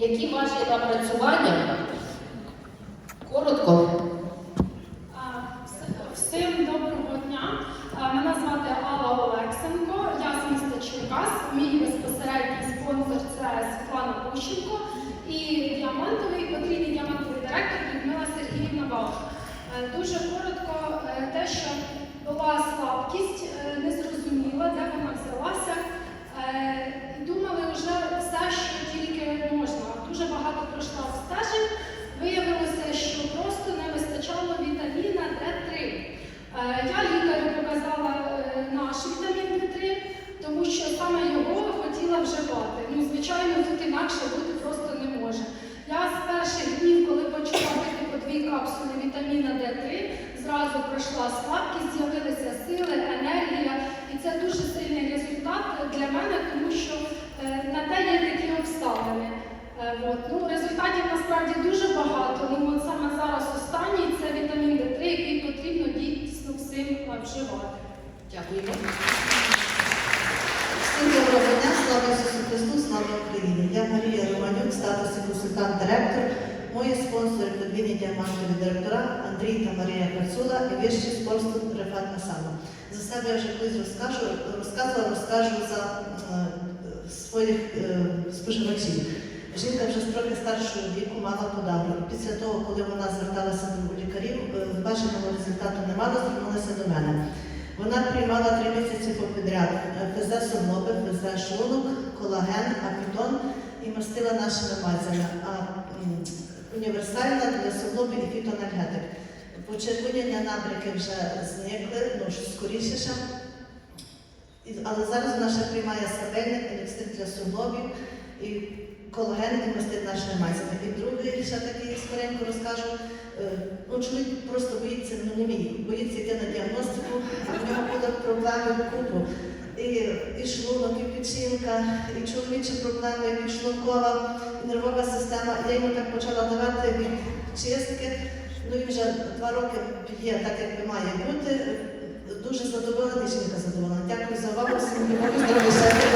Які ваші напрацювання? Коротко. Всім доброго дня. Мене звати Алла Олексенко, я з міста Черкас. Мій безпосередній спонсор це Світлана Пущенко і діамантовий, потрійний діамантовий директор Людмила Сергіївна Бауш. Е, Дуже коротко, е, те, що була слабкість, е, незрозуміла, де вона взялася. Думали вже все, що тільки пройшла обстежень. Виявилося, що просто не вистачало вітаміна D3. Е, Я лікарю показала е, наш вітамін D3, тому що саме його хотіла вживати. Ну, звичайно, тут інакше бути просто не може. Я з перших днів, коли почала пити по дві капсули вітаміна D3, зразу пройшла слабкість, з'явилися сили, енергія. І це дуже сильний результат для мене, тому що е, на те є такі обставини. Е, От. Ну, результатів насправді дуже багато. Ну, от саме зараз останній це вітамін D3, який потрібно дійсно всім вживати. Дякуємо. Всім доброго дня, слава Ісусу Христу, слава Україні. Я Марія Романюк, статусі консультант-директор. Мої спонсори подвійні діамантові директора Андрій та Марія Кацула і вищий спонсор Рефат Масана. За себе я вже колись розкажу, розказувала, розкажу за е, своїх е, споживачів. Жінка вже з трохи старшого віку мала подагру. Після того, коли вона зверталася до лікарів, е, бажаного результату не звернулася до мене. Вона приймала три місяці попідряд ФЗ суглоби, ФЗ шлунок, колаген, апітон і мастила нашими мазями. А універсальна для суглобів і фітоенергетик. Почервонення набряки вже зникли, ну скоріше ще. Але зараз вона ще приймає сардельник, еліксир для суглобів колаген і мастить нашими мазями. І другий ще такий скоренько розкажу. Е, Ну, чоловік просто боїться, ну не мій, боїться йти на діагностику, а в нього були проблеми купу. І, і шлунок, і печінка, і чоловічі проблеми, і підшлункова, і нервова система. Я йому так почала давати від чистки. Ну і вже два роки є так, як має бути. Дуже задоволена, жінка задоволена. Дякую за увагу, всім здоров'я, щастя.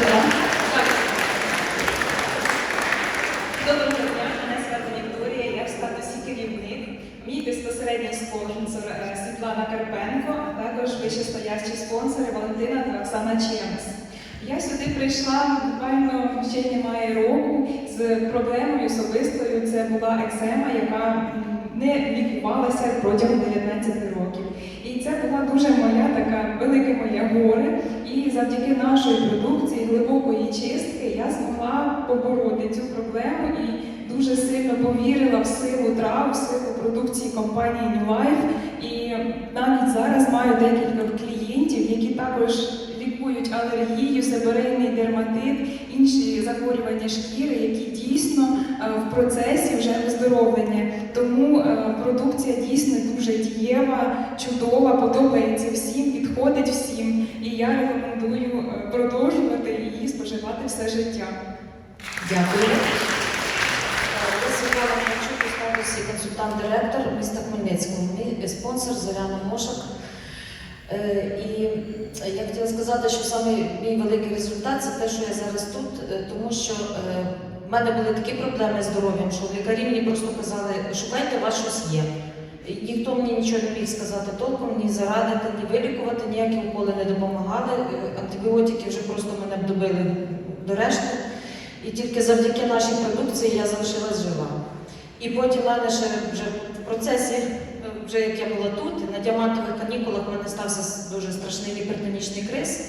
Доброго дня, мене звати Вікторія, я в статусі керівник. Мій безпосередній спонсор е, Світлана Карпенко, а також вищестоящі спонсори Валентина та Оксана Чемес. Я сюди прийшла буквально ще немає року з проблемою особистою. Це була екзема, яка не лікувалася протягом 19 років. І це була дуже моя така велике моє горе. І завдяки нашої продукції, глибокої чистки, я змогла побороти цю проблему і дуже сильно повірила в силу трав, в силу продукції компанії New Life. І навіть зараз маю декілька клієнтів, які також лікують алергію, себорейний дерматит, інші захворювання шкіри, які дійсно е, в процесі вже виздоровлення. Тому е, продукція дійсно дуже дієва, чудова, подобається всім, підходить всім. І я рекомендую е, продовжувати її споживати все життя. Дякую. Я Світлана Кравчук у статусі консультант-директор міста Хмельницького. Мій спонсор Зоряна Мошак. Е, І я хотіла сказати, що саме мій великий результат це те, що я зараз тут, е, тому що е, в мене були такі проблеми з здоров'ям, що лікарі мені просто казали, шукайте, вас щось є. Ніхто мені нічого не міг сказати толком, ні зарадити, ні вилікувати, ніякі уколи не допомагали. Антибіотики вже просто мене б добили до решти. І тільки завдяки нашій продукції я залишилась жива. І потім в мене ще вже в процесі, е, вже як я була тут, на діамантових канікулах в мене стався дуже страшний гіпертонічний криз.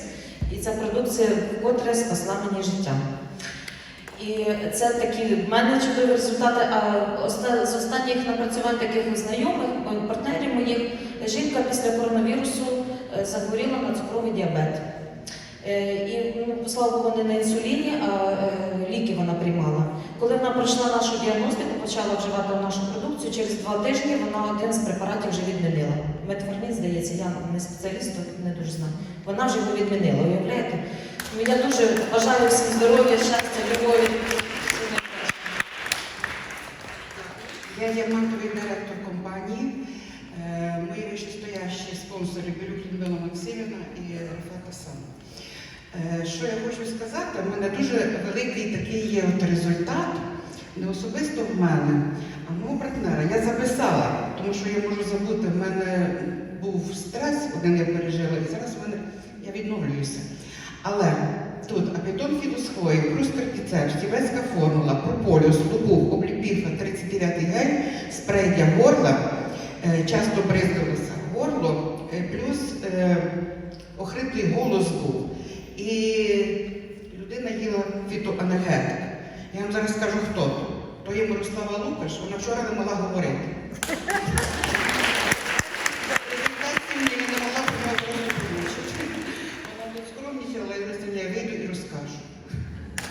І ця продукція вкотре спасла мені життя. І це такі в мене чудові результати. А з останніх напрацювань таких знайомих, партнерів моїх, жінка після коронавірусу е, захворіла на цукровий діабет. Е, І ну, слава Богу, не на інсуліні, а ліки вона приймала. Коли вона пройшла нашу діагностику, почала вживати нашу продукцію, через два тижні вона один з препаратів вже відмінила. Метформін, здається, я не спеціаліст, не дуже знаю. Вона вже його відмінила, уявляєте? Я дуже бажаю всім здоров'я, щастя, любові. Я є директор компанії. Е, Мої вищестоящі спонсори Білюк Людмила Максимівна і Рефата Сан. Е, Що я хочу сказати, в мене дуже великий такий є от результат. Не особисто в мене, а мого партнера я записала, тому що я можу забути, в мене був стрес, один я пережила, і зараз в мене я відновлююся. Але тут апітон фітосхої, простерпіцеп, стівецька формула, прополіус, лупух, обліпіфа, 39 гель, спрей для горла, е, часто бризгалося горло, е, плюс е, охриплий голос був. І людина їла фітоанальгетик. Я вам зараз скажу, хто то. То є Мирослава Лукаш, вона вчора не могла говорити.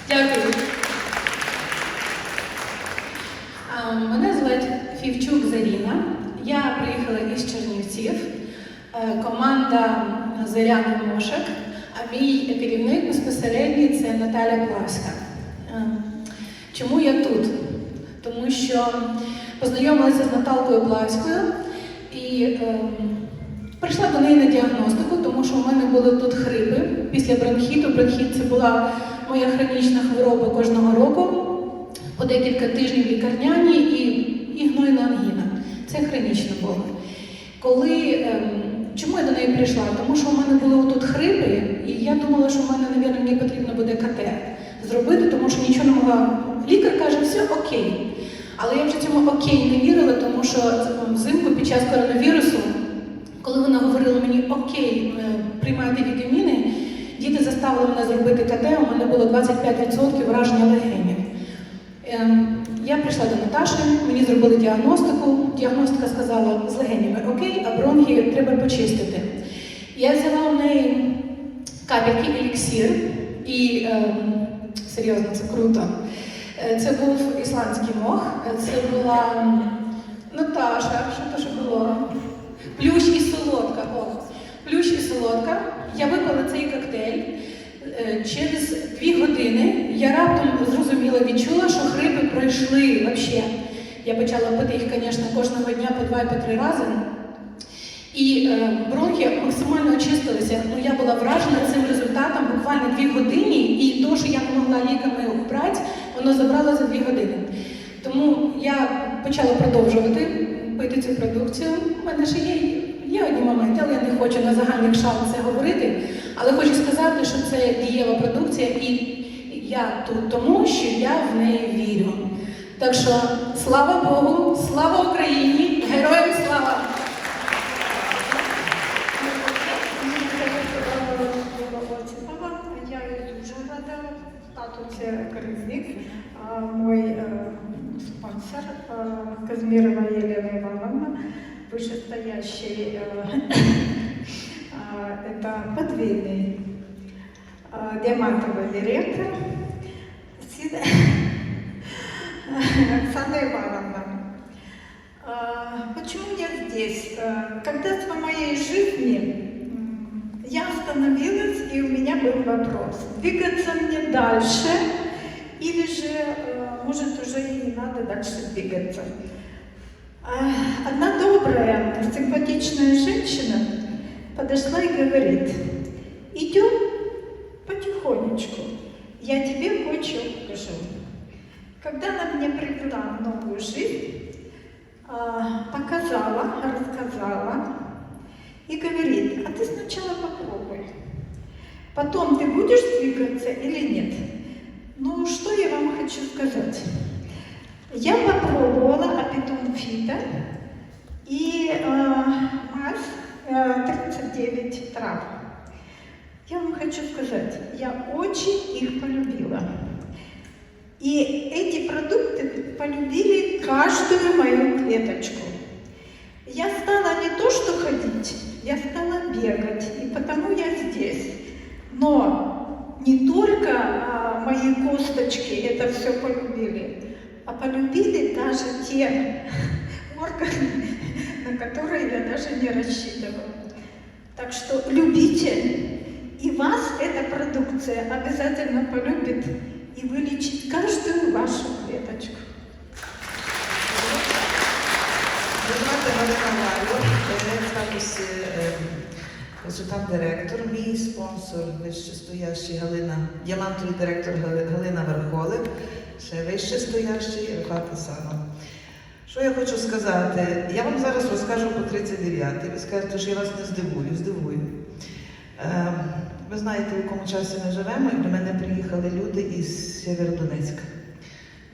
Дякую. Мене звати Фівчук Заріна. Я приїхала із Чернівців. Е, Команда Заряна Мошек. А мій керівник безпосередній це Наталя Пласка. Е, Чому я тут? Тому що познайомилася з Наталкою Пласкою і е, прийшла до неї на діагностику, тому що у мене були тут хрипи після бронхіту. Бронхіт це була моя хронічна хвороба кожного року. По декілька тижнів лікарняні і, і гнойна ангіна. Це хронічно було. Коли, ем, чому я до неї прийшла? Тому що у мене були тут хрипи, і я думала, що в мене, мабуть, мені потрібно буде КТ зробити, тому що нічого не могла. Лікар каже, все окей. Але я вже цьому окей не вірила, тому що ем, взимку під час коронавірусу, коли вона говорила мені окей, е, приймайте вітаміни, діти заставили мене зробити КТ, у мене було 25% враження легенів. До Наташі, мені зробили діагностику. Діагностика сказала, з легенями окей, а бронхи треба почистити. Я взяла у неї капельки еліксір, і ем, серйозно, це круто. Е, Це був ісландський мох, е, це була Наташа, що то що було? Плющ і солодка. О, плющ і солодка. Я випила цей коктейль. Е, Через дві години я раптом зрозуміла, відчула, що хрипи пройшли взагалі. Я почала пити їх, звісно, кожного дня по два і по три рази. І е, бронхи максимально очистилися. Ну, я була вражена цим результатом буквально дві години, і то, що я не могла ліками убрати, воно забрало за дві години. Тому я почала продовжувати пити цю продукцію. У мене ще є, є одні моменти, але я не хочу на загальних шал це говорити. Але хочу сказати, що це дієва продукція, і я тут тому, що я в неї вірю. Так що слава Богу, слава Україні, героям слава! Я из Ужгорода, в статусе керівник. А Мой э, спонсор э, Казмирова Елена Ивановна, вышестоящий, э, а, это подвійний а, диамантовый директор Оксана Ивановна. А, Почему я здесь? А, Когда-то в моей жизни я остановилась, и у меня был вопрос, двигаться мне дальше или же, может, уже и не надо дальше двигаться. А, Одна добрая, симпатичная женщина подошла и говорит, идем потихонечку, я тебе кое-что покажу. Когда она мне привела новую жизнь, а, показала, рассказала и говорит, а ты сначала попробуй. Потом ты будешь двигаться или нет? Ну, что я вам хочу сказать? Я попробовала апитон фита и э, мазь э, 39 трав. Я вам хочу сказать, я очень их полюбила. И эти продукты полюбили каждую мою клеточку. Я стала не то что ходить, я стала бегать, и потому я здесь. Но не только а, мои косточки это все полюбили, а полюбили даже те органы, на которые я даже не рассчитывала. Так что любите, и вас эта продукция обязательно полюбит и вылечит каждую вашу клеточку. Ви звати Галина Гайло, я в статусі е, консультант-директор, мій спонсор вищестоящий Галина, діамантовий директор Гали- Галина Верхолик. ще вище стоящий Рахат Асанов. Що я хочу сказати? Я вам зараз розкажу по 39-й. Ви скажете, що я вас не здивую, здивую. Е, ви знаєте, в якому часі ми живемо, і до мене приїхали люди із Сєвєродонецька.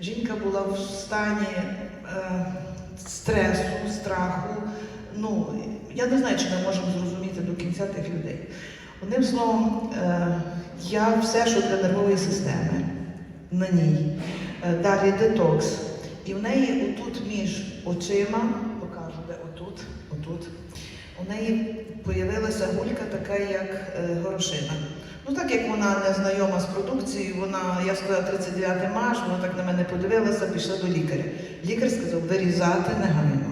Жінка була в стані е, стресу, страху. Ну, я не знаю, чи ми можемо зрозуміти до кінця тих людей. Одним словом, е, я все, що для нервової системи на ній. Е, Далі детокс. І в неї отут між очима, покажу, де отут, отут, у неї появилася гулька така, як е, горошина. Ну так як вона не знайома з продукцією, вона, я сказала 39 маш, вона так на мене подивилася, пішла до лікаря. Лікар сказав, вирізати негайно.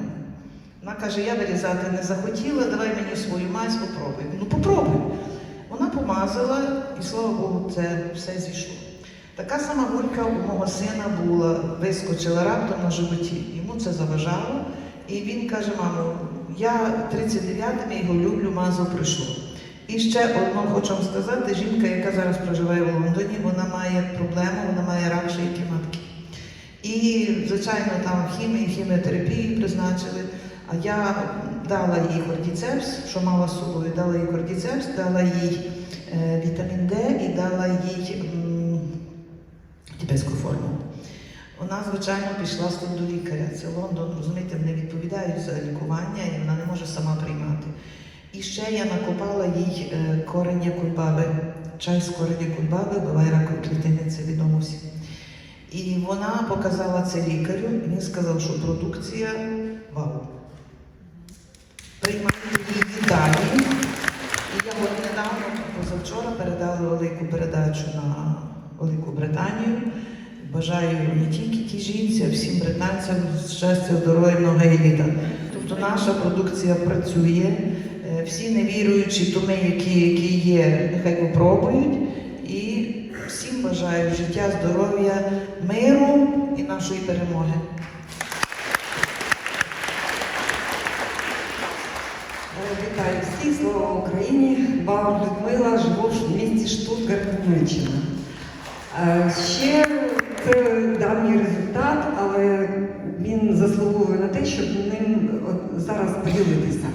Вона каже, я вирізати не захотіла, давай мені свою мазь попробуй. Ну попробуй. Вона помазала, і слава Богу, це все зійшло. Така сама гулька у мого сина була, вискочила раптом на животі. Йому це заважало. І він каже, мамо, я 39-м, його люблю, мазу прийшло. І ще одно хочу вам сказати, жінка, яка зараз проживає в Лондоні, вона має проблему, вона має рак шийки матки. І, звичайно, там хімії, хіміотерапії призначили. А я дала їй кордіцепс, що мала з собою, дала їй кордіцепс, дала їй е, вітамін Д і дала їй тібетську форму. Вона, звичайно, пішла з тим до лікаря. Це Лондон, розумієте, не відповідають за лікування, і вона не може сама приймати. І ще я накопала їй е, корення кульбаби, чай з корення кульбаби, буває ракові клітини, це відомо всім. І вона показала це лікарю, і він сказав, що продукція вау. Приймайте її далі. І я от недавно, позавчора, передала велику передачу на Велику Британію. Бажаю не тільки тій жінці, а всім британцям щастя, здоров'я, много і літа. Тобто наша продукція працює. Е, Всі невіруючі, то ми, які, які є, нехай попробують. І всім бажаю життя, здоров'я, миру і нашої перемоги. Е, Вітаю всіх, слава Україні! Баум Людмила, живу в місті Штутгарт, Німеччина. Е, Ще це давній результат, але він заслуговує на те, щоб ним от зараз поділитися.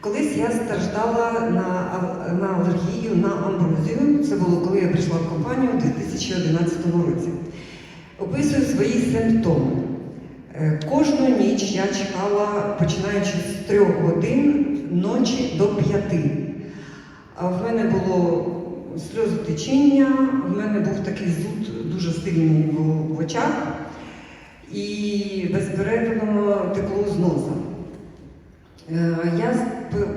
Колись я страждала на, на алергію на амброзію. Це було коли я прийшла в компанію у 2011 році. Описую свої симптоми. Е, Кожну ніч я чекала, починаючи з трьох годин ночі до п'яти. А в мене було сльозотечіння, в мене був такий зуд дуже сильний в, очах і безперервно текло з носа. Е, Я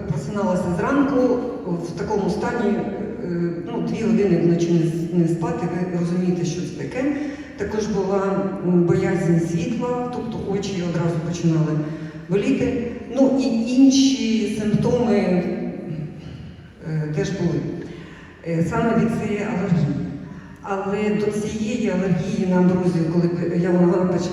просиналася зранку в такому стані, е, ну, дві години вночі не спати, ви розумієте, що це таке. Також була боязнь світла, тобто очі одразу починали боліти. Ну і інші симптоми е, теж були саме від цієї алергії. Але до цієї алергії на амброзію, коли я,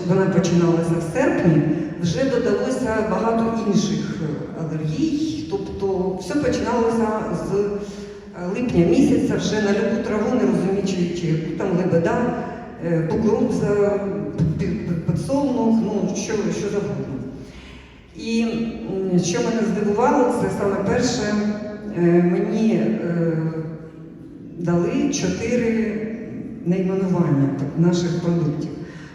вона, починалася в серпні, вже додалося багато інших е, алергій. Тобто все починалося з е, липня місяця, вже на любу траву, не розуміючи, чи там лебеда, е, кукурудза, пі- пі- підсолнух, ну що, що завгодно. І що мене здивувало, це саме перше, е, мені е, дали чотири найменування наших продуктів.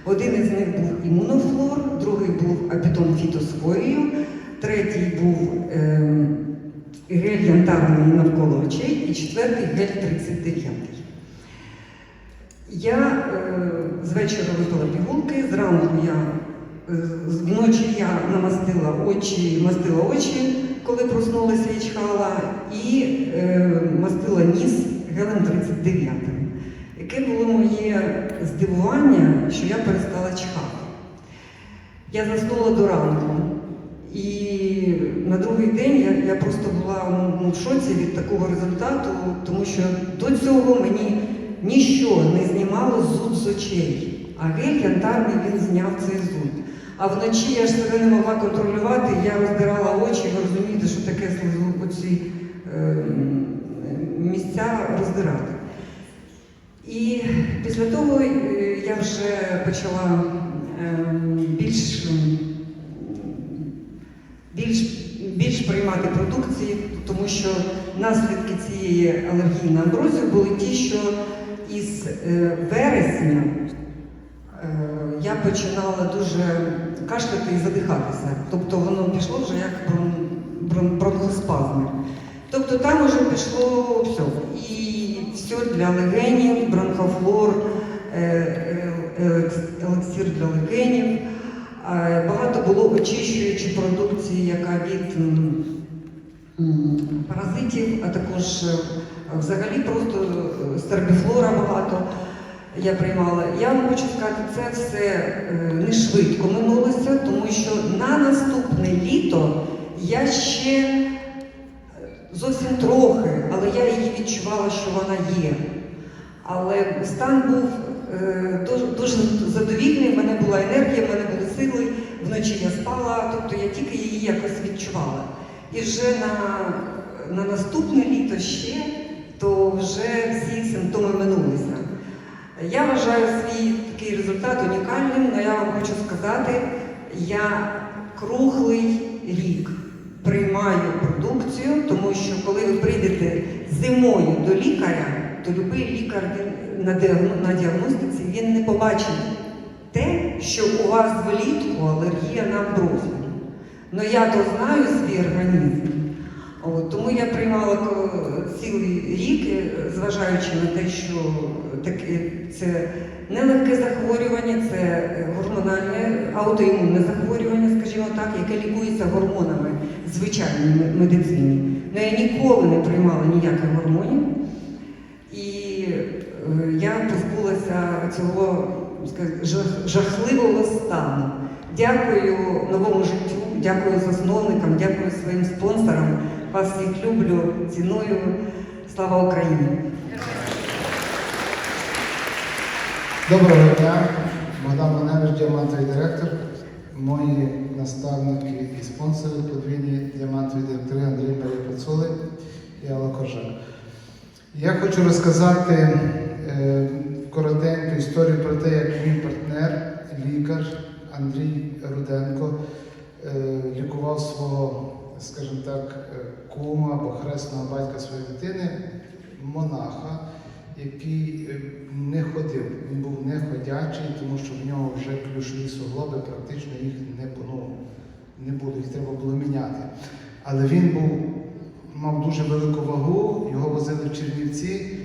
Один із них був імунофлор, другий був апітон фітосфорію, третій був е, гель янтарний навколо очей і четвертий гель 39. Я е, з вечора випила пігулки, зранку я е, вночі я намастила очі, мастила очі, коли проснулася і чхала, і е, мастила ніс гелем 39. Яке було моє здивування, що я перестала чхати. Я заснула до ранку. І на другий день я, я просто була ну, в шоці від такого результату, тому що до цього мені ніщо не знімало зуд з очей. А гель янтарний він зняв цей зуд. А вночі я ж себе не могла контролювати, я роздирала очі, ви розумієте, що таке слезу оці е, місця роздирати. І після того е, я вже почала ем, більш, ем, більш, більш приймати продукції, тому що наслідки цієї алергії на амброзію були ті, що із е, вересня е, я починала дуже кашляти і задихатися. Тобто воно пішло вже як брон, брон, бронхоспазми. Тобто там вже пішло все. І все для легенів, бронхофлор, е, е, е, елексир для легенів. Е, Багато було очищуючої продукції, яка від паразитів, а також е, взагалі просто е, стербіфлора багато я приймала. Я вам хочу сказати, це все не швидко минулося, тому що на наступне літо я ще зовсім трохи, але я її відчувала, що вона є. Але стан був дуже, дуже задовільний, в мене була енергія, в мене були сили, вночі я спала, тобто я тільки її якось відчувала. І вже на, на наступне літо ще, то вже всі симптоми минулися. Я вважаю свій такий результат унікальним, але я вам хочу сказати, я круглий рік приймаю продукцію, тому що коли ви прийдете зимою до лікаря, то будь-який лікар на, діагностиці він не побачить те, що у вас влітку алергія на амброзію. Ну я то знаю свій організм. От, тому я приймала цілий рік, е, зважаючи на те, що таке це не легке захворювання, це е, гормональне аутоімунне захворювання, скажімо так, яке лікується гормонами в звичайній медицині. Ну, я ніколи не приймала ніяких гормонів. І е, я позбулася цього жах- жахливого стану. Дякую новому життю, дякую засновникам, дякую своїм спонсорам. Вас всіх люблю, ціную. Слава Україні! Доброго дня, Богдан Маневич, діамантовий директор. Мої наставники і спонсори подвійні діамантові директори Андрій Пацули і Алла Коржак. Я хочу розказати е, коротеньку історію про те, як мій партнер, лікар Андрій Руденко, е, лікував свого, скажімо так, е, кума або хресного батька своєї дитини, монаха який не ходив. Він був не ходячий, тому що в нього вже ключові суглоби, практично їх не, ну, не було, їх треба було міняти. Але він був, мав дуже велику вагу, його возили в Чернівці.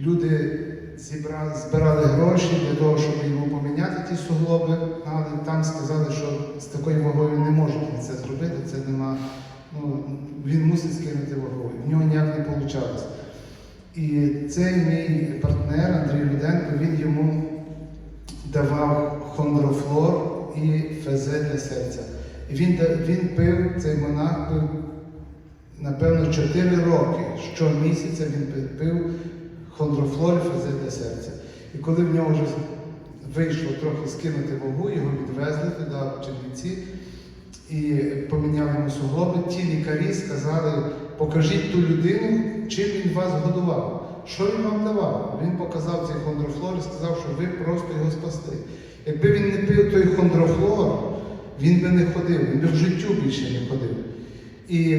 Люди зібрали, збирали гроші для того, щоб йому поміняти ті суглоби, але там сказали, що з такою вагою не можуть це зробити, це нема. Ну, він мусить скинути вагою. В нього ніяк не вийшло. І цей мій партнер Андрій Руденко, він йому давав хондрофлор і фезе для серця. Він, він пив, цей монах пив, напевно, 4 роки. Щомісяця він пив хондрофлор і фезе серця. І коли в нього вже вийшло трохи скинути вагу, його відвезли туди в Чернівці і поміняли йому суглоби. Ті лікарі сказали, покажіть ту людину, чим він вас годував. Що він вам давав? Він показав цей хондрофлор і сказав, що ви просто його спасли. Якби він не пив той хондрофлор, він би не ходив, він би в життю більше не ходив. І,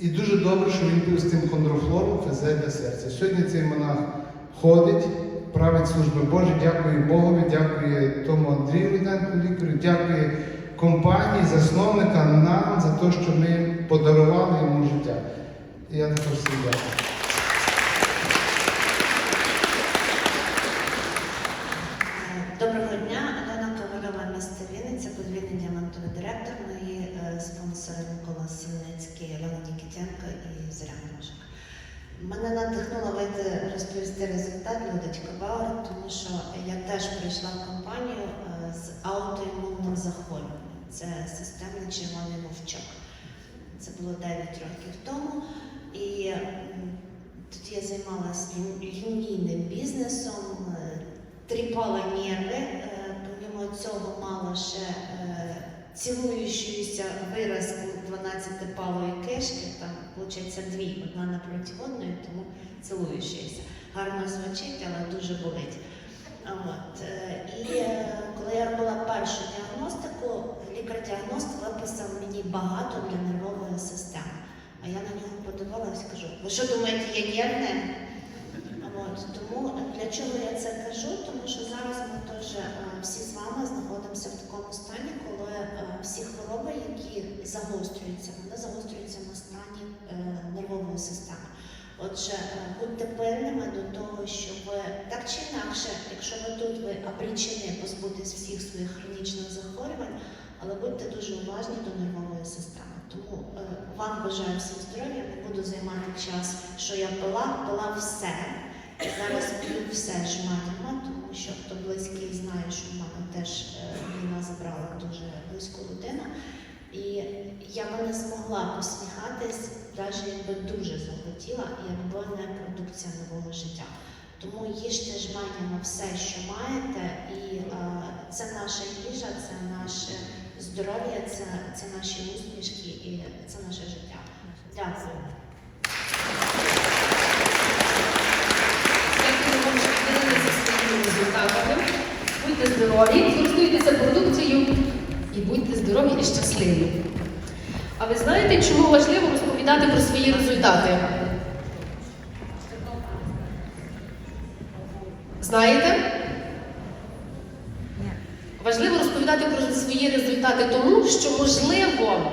і дуже добре, що він пив з тим хондрофлором фезе для серця. Сьогодні цей монах ходить, править служби Божі, дякую Богові, дякую тому Андрію Руденку, лікарю, дякую компанії, засновникам нам за те, що ми подарували йому життя. І я також всім дякую. Доброго дня, Альона Ковальова, місто Вінниця, подвійний діамантовий директор. Мої е, спонсори Микола Сінницький, Альона Нікітенко і Зоряна Мошик. Мене надихнуло вийти розповісти результат Людочка Бауер, тому що я теж прийшла в компанію е, з аутоімунним захворюванням. Це системний червоний вовчок. Це було 9 років тому. І тут я займалася лінійним бізнесом, е, тріпала нерви. Е, Помимо цього мала ще цілуючуюся виразку 12-палої кишки, там, виходить, дві, одна напроти одної, тому цілуючися. гарно звучить, але дуже болить. От. е, І е, коли я робила першу діагностику, лікар-діагност виписав мені багато для нервової системи. А я на нього подивилась і кажу, ви що думаєте, я нервне? От, тому для чого я це кажу? Тому що зараз ми теж е, всі з вами знаходимося в такому стані, коли е, всі хвороби, які загострюються, вони загострюються на стані е, нервової системи. Отже, е, будьте пильними до того, що ви так чи інакше, якщо ви тут ви обрічені позбутись всіх своїх хронічних захворювань, але будьте дуже уважні до нервової системи. Тому е, вам бажаю всім здоров'я, не буду займати час, що я пила, пила все. Зараз п'ю все жманями, тому що хто близький знає, що мене теж е, війна забрала дуже близьку людину. І я би не змогла посміхатись, навіть якби дуже захотіла, якби не продукція нового життя. Тому їжте жменями все, що маєте, і е, це наша їжа, це наше здоров'я, це, це наші усмішки і це наше життя. Дякую. Дякую поділилися своїми результатами. Будьте здорові, користуйтеся продукцією і будьте здорові і щасливі. А ви знаєте, чому важливо розповідати про свої результати? Знаєте? Важливо розповідати про свої результати тому, що можливо